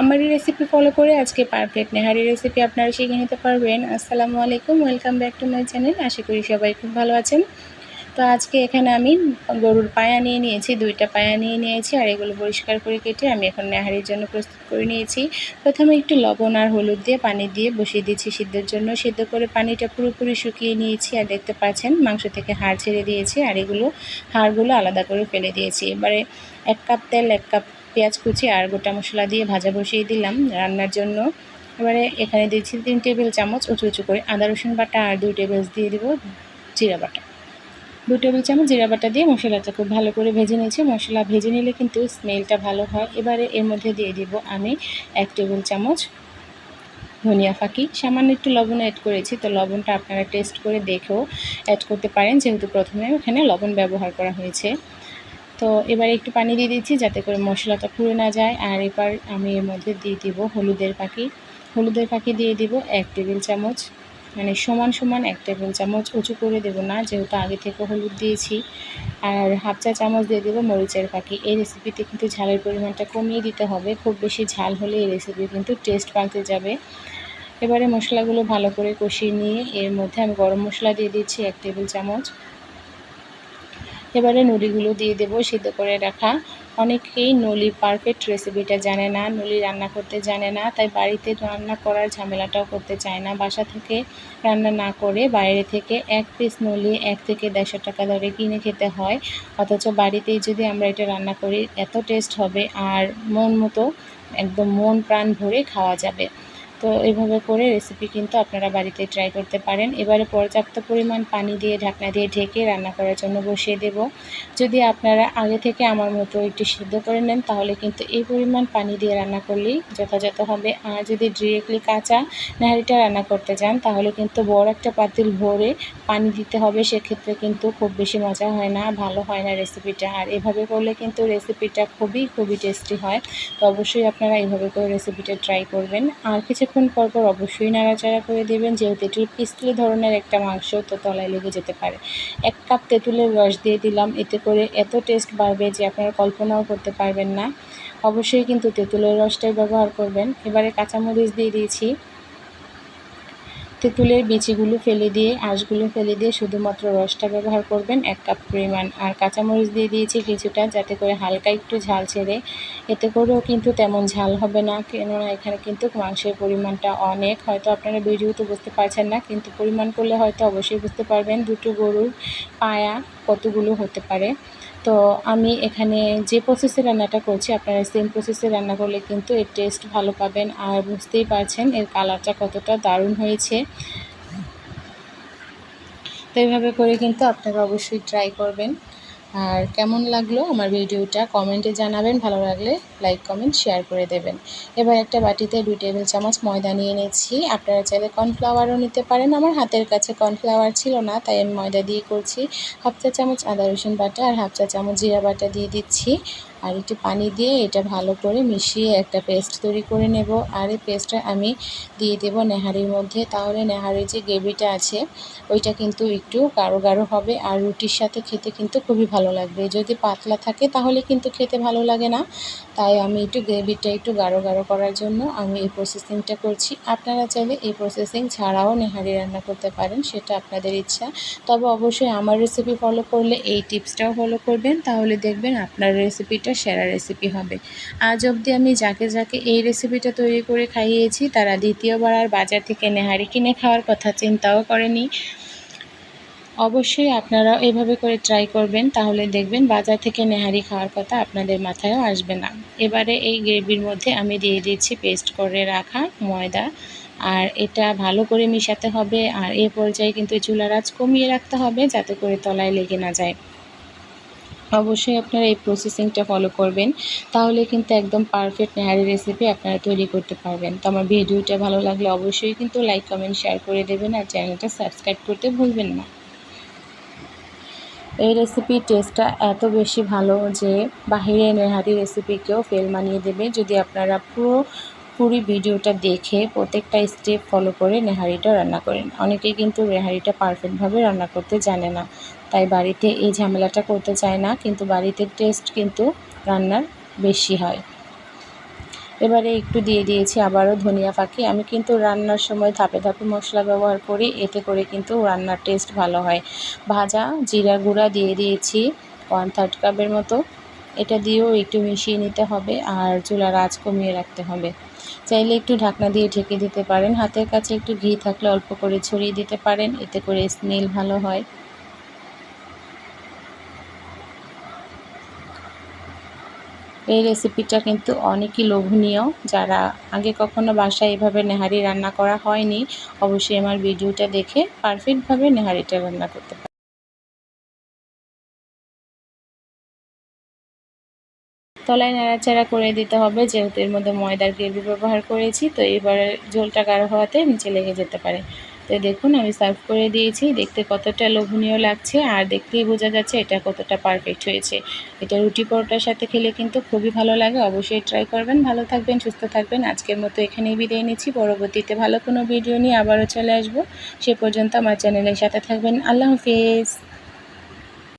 আমার এই recipe follow করে আজকে পারফেক্ট নেহারি রেসিপি আপনারা শিখে নিতে পারবেন। আসসালামু আলাইকুম welcome back to my channel আশা করি সবাই খুব ভালো আছেন। তো আজকে এখানে আমি গরুর পায়া নিয়ে নিয়েছি, দুইটা পায়া নিয়ে নিয়েছি, আর এগুলো পরিষ্কার করে কেটে আমি এখন নেহারির জন্য প্রস্তুত করে নিয়েছি। প্রথমে একটু লবণ আর হলুদ দিয়ে পানি দিয়ে বসিয়ে দিয়েছি সিদ্ধের জন্য। সিদ্ধ করে পানিটা পুরোপুরি শুকিয়ে নিয়েছি, আর দেখতে পাচ্ছেন মাংস থেকে হাড় ছেড়ে দিয়েছি, আর এগুলো হাড়গুলো আলাদা করে ফেলে দিয়েছি। এবারে এক কাপ তেল, এক কাপ পেঁয়াজ কুচি আর গোটা মশলা দিয়ে ভাজা বসিয়ে দিলাম রান্নার জন্য। এবারে এখানে দিয়েছি তিন টেবিল চামচ উঁচু উঁচু করে আদা, রসুন বাটা আর দুই টেবিল দিয়ে দেবো জিরা বাটা। দু টেবিল চামচ জিরা বাটা দিয়ে মশলাটা খুব ভালো করে ভেজে নিয়েছি। মশলা ভেজে নিলে কিন্তু স্মেলটা ভালো হয়। এবারে এর মধ্যে দিয়ে দিব আমি এক টেবিল চামচ ধনিয়া ফাঁকি। সামান্য একটু লবণ অ্যাড করেছি। তো লবণটা আপনারা টেস্ট করে দেখেও অ্যাড করতে পারেন। যেহেতু প্রথমে এখানে লবণ ব্যবহার করা হয়েছে। তো এবার একটু পানি দিয়ে দিচ্ছি যাতে করে মশলাটা পুড়ে না যায়। আর এবার আমি এর মধ্যে দিয়ে দিব হলুদের পাখি। হলুদের পাখি দিয়ে দিব এক টেবিল চামচ। মানে সমান সমান এক টেবিল চামচ উঁচু করে দেবো না, যেহেতু আগে থেকে হলুদ দিয়েছি। আর হাফ চা চামচ দিয়ে দেবো মরিচের পাখি। এই রেসিপিতে কিন্তু ঝালের পরিমাণটা কমিয়ে দিতে হবে। খুব বেশি ঝাল হলে এই রেসিপি কিন্তু টেস্ট পাল্টে যাবে। এবারে মশলাগুলো ভালো করে কষিয়ে নিয়ে এর মধ্যে আমি গরম মশলা দিয়ে দিচ্ছি এক টেবিল চামচ। এবারে নলিগুলো দিয়ে দেবো সিদ্ধ করে রাখা। অনেকেই নলি পারফেক্ট রেসিপিটা জানে না, নলি রান্না করতে জানে না, তাই বাড়িতে রান্না করার ঝামেলাটাও করতে চায় না। বাসা থেকে রান্না না করে বাইরে থেকে এক পিস নলি এক থেকে দেড়শো টাকা ধরে কিনে খেতে হয়। অথচ বাড়িতেই যদি আমরা এটা রান্না করি, এত টেস্ট হবে আর মন মতো একদম মন প্রাণ ভরে খাওয়া যাবে। তো এইভাবে করে রেসিপি কিন্তু আপনারা বাড়িতে ট্রাই করতে পারেন। এবারে পর্যাপ্ত পরিমাণ পানি দিয়ে ঢাকনা দিয়ে ঢেকে রান্না করার জন্য বসিয়ে দেব। যদি আপনারা আগে থেকে আমার মতো একটু সিদ্ধ করে নেন, তাহলে কিন্তু এই পরিমাণ পানি দিয়ে রান্না করলেই যথাযথ হবে। আর যদি ডিরেক্টলি কাঁচা নাহারিটা রান্না করতে চান, তাহলে কিন্তু বড় একটা পাতিল ভরে পানি দিতে হবে। সেক্ষেত্রে কিন্তু খুব বেশি মজা হয় না, ভালো হয় না রেসিপিটা আর এভাবে করলে কিন্তু রেসিপিটা খুবই খুবই টেস্টি হয়। তো অবশ্যই আপনারা এইভাবে করে রেসিপিটা ট্রাই করবেন। আর কিছু কিছুক্ষণ পর পর অবশ্যই নাড়াচাড়া করে দেবেন। যেহেতু এটি পিস্তলি ধরনের একটা মাংস, তো তলায় লেগে যেতে পারে। এক কাপ তেঁতুলের রস দিয়ে দিলাম। এতে করে এত টেস্ট বাড়বে যে আপনারা কল্পনাও করতে পারবেন না। অবশ্যই কিন্তু তেঁতুলের রসটাই ব্যবহার করবেন। এবারে কাঁচামরিচ দিয়ে দিয়েছি। তেঁতুলের বিচিগুলো ফেলে দিয়ে, আঁশগুলো ফেলে দিয়ে শুধুমাত্র রসটা ব্যবহার করবেন এক কাপ পরিমাণ। আর কাঁচামরিচ দিয়ে দিয়েছি কিছুটা যাতে করে হালকা একটু ঝাল ছেড়ে। এতে করেও কিন্তু তেমন ঝাল হবে না, কেননা এখানে কিন্তু মাংসের পরিমাণটা অনেক। হয়তো আপনারা ভিডিওতে বুঝতে পারছেন না, কিন্তু পরিমাণ করলে হয়তো অবশ্যই বুঝতে পারবেন দুটো গরুর পায়া কতগুলো হতে পারে। তো আমি এখানে যে প্রসেসে রান্নাটা করছি, আপনারা সেম প্রসেসে রান্না করলে কিন্তু এর টেস্ট ভালো পাবেন আর বুঝতেই পারছেন এর কালারটা কতটা দারুণ হয়েছে। তো এইভাবে করে কিন্তু আপনারা অবশ্যই ট্রাই করবেন। আর কেমন লাগল আমার ভিডিওটা কমেন্টে জানাবেন, ভালো লাগলে লাইক, কমেন্ট, শেয়ার করে দেবেন। এবার একটা বাটিতে দুই টেবিল চামচ ময়দা নিয়ে নিয়েছি। আপনারা চাইলে কর্নফ্লাওয়ারও নিতে পারেন। আমার হাতের কাছে কর্নফ্লাওয়ার ছিল না, তাই আমি ময়দা দিয়ে করছি। হাফ চা চামচ আদা রসুন বাটা আর হাফ চা চামচ জিরা বাটা দিয়ে দিচ্ছি। আর একটু পানি দিয়ে এটা ভালো করে মিশিয়ে একটা পেস্ট তৈরি করে নেব। আর এই পেস্টটা আমি দিয়ে দেব নেহারির মধ্যে। তাহলে নেহারির যে গ্রেভিটা আছে, ওইটা কিন্তু একটু গাঢ় গাঢ় হবে আর রুটির সাথে খেতে কিন্তু খুবই ভালো লাগবে। যদি পাতলা থাকে তাহলে কিন্তু খেতে ভালো লাগে না। তাই আমি একটু গ্রেভিটা একটু গাঢ় গাঢ় করার জন্য আমি এই প্রসেসিংটা করছি। আপনারা চাইলে এই প্রসেসিং ছাড়াও নেহারি রান্না করতে পারেন, সেটা আপনাদের ইচ্ছা। তবে অবশ্যই আমার রেসিপি ফলো করলে এই টিপসটাও ফলো করবেন। তাহলে দেখবেন আপনার রেসিপিটা সেরা রেসিপি হবে। আজ অবধি আমি যাকে যাকে এই রেসিপিটা তৈরি করে খাইয়েছি, তারা দ্বিতীয়বার আর বাজার থেকে নেহারি কিনে খাওয়ার কথা চিন্তাও করেনি। অবশ্যই আপনারা এভাবে করে ট্রাই করবেন, তাহলে দেখবেন বাজার থেকে নেহারি খাওয়ার কথা আপনাদের মাথায়ও আসবে না। এবারে এই গ্রেভির মধ্যে আমি দিয়ে দিচ্ছি পেস্ট করে রাখা ময়দা, আর এটা ভালো করে মিশাতে হবে, আর এ পর্যায়ে কিন্তু চুলার আঁচ কমিয়ে রাখতে হবে, যাতে করে তলায় লেগে না যায়। অবশ্যই আপনারা এই প্রসেসিংটা ফলো করবেন। তাহলে কিন্তু একদম পারফেক্ট নেহারি রেসিপি আপনারা তৈরি করতে পারবেন। তো আমার ভিডিওটা ভালো লাগলে অবশ্যই কিন্তু লাইক কমেন্ট শেয়ার করে দেবেন আর চ্যানেলটা সাবস্ক্রাইব করতে ভুলবেন না। এই রেসিপির টেস্টটা এত বেশি ভালো যে বাহিরে নেহারি রেসিপিকেও ফেল মানিয়ে দেবে। যদি আপনারা পুরো পুরি ভিডিওটা দেখে প্রত্যেকটা স্টেপ ফলো করে নেহারিটা রান্না করেন অনেকেই কিন্তু নেহারিটা পারফেক্টভাবে রান্না করতে জানে না। তাই বাড়িতে এই ঝামেলাটা করতে চায় না, কিন্তু বাড়িতে টেস্ট কিন্তু রান্নার বেশি হয়। এবারে একটু দিয়ে দিয়েছি আবারও ধনিয়া পাখি। আমি কিন্তু রান্নার সময় ধাপে ধাপে মশলা ব্যবহার করি, এতে করে কিন্তু রান্নার টেস্ট ভালো হয়। ভাজা, জিরা গুঁড়া দিয়ে দিয়েছি ওয়ান থার্ড কাপের মতো। এটা দিয়েও একটু মিশিয়ে নিতে হবে আর চুলার আঁচ কমিয়ে রাখতে হবে। চাইলে একটু ঢাকনা দিয়ে ঢেকে দিতে পারেন। হাতের কাছে একটু ঘি থাকলে অল্প করে ছড়িয়ে দিতে পারেন, এতে করে স্মেল ভালো হয়। এই রেসিপিটা কিন্তু অনেকই লোভনীয়। যারা আগে কখনো বাসায় এভাবে নেহারি রান্না করা হয়নি, অবশ্যই আমার ভিডিওটা দেখে পারফেক্টভাবে নেহারিটা রান্না করতে পারে তলায় নাড়াচাড়া করে দিতে হবে, যেহেতু এর মধ্যে ময়দার গ্রেভি ব্যবহার করেছি, তো এবারে ঝোলটা গাঢ় হওয়াতে নিচে লেগে যেতে পারে। তো দেখুন, আমি সার্ভ করে দিয়েছি, দেখতে কতটা লোভনীয় লাগছে, আর দেখতেই বোঝা যাচ্ছে এটা কতটা পারফেক্ট হয়েছে। এটা রুটি পরোটার সাথে খেলে কিন্তু খুবই ভালো লাগে, অবশ্যই ট্রাই করবেন। ভালো থাকবেন, সুস্থ থাকবেন। আজকের মতো এখানেই বিদায় নিচ্ছি। পরবর্তীতে ভালো কোনো ভিডিও নিয়ে আবারও চলে আসব। সে পর্যন্ত আমার চ্যানেলের সাথে থাকবেন। আল্লাহ হাফিজ।